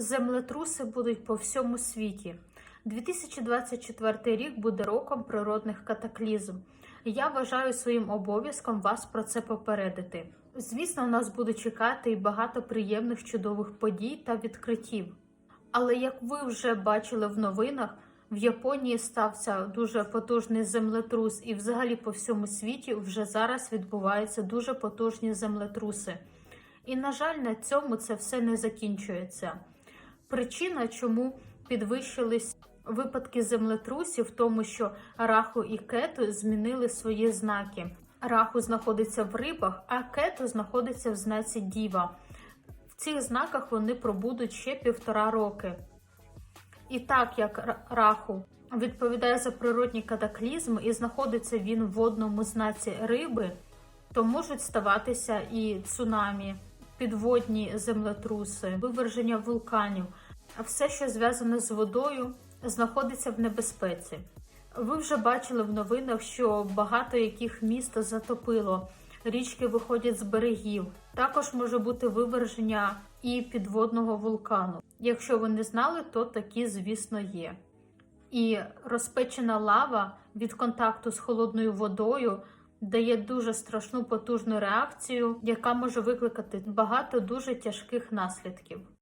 Землетруси будуть по всьому світі. 2024 рік буде роком природних катаклізм. Я вважаю своїм обов'язком вас про це попередити. Звісно, нас буде чекати і багато приємних чудових подій та відкриттів. Але як ви вже бачили в новинах, в Японії стався дуже потужний землетрус, і взагалі по всьому світі вже зараз відбуваються дуже потужні землетруси. І, на жаль, на цьому це все не закінчується. Причина, чому підвищились випадки землетрусів, в тому, що раху і кету змінили свої знаки. Раху знаходиться в рибах, а кету знаходиться в знаці діва. В цих знаках вони пробудуть ще півтора роки. І так як раху відповідає за природні катаклізми і знаходиться він в водному знаці риби, то можуть ставатися і цунамі, підводні землетруси, виверження вулканів. Все, що зв'язане з водою, знаходиться в небезпеці. Ви вже бачили в новинах, що багато яких міст затопило, річки виходять з берегів. Також може бути виверження і підводного вулкану. Якщо ви не знали, то такі, звісно, є. І розпечена лава від контакту з холодною водою дає дуже страшну потужну реакцію, яка може викликати багато дуже тяжких наслідків.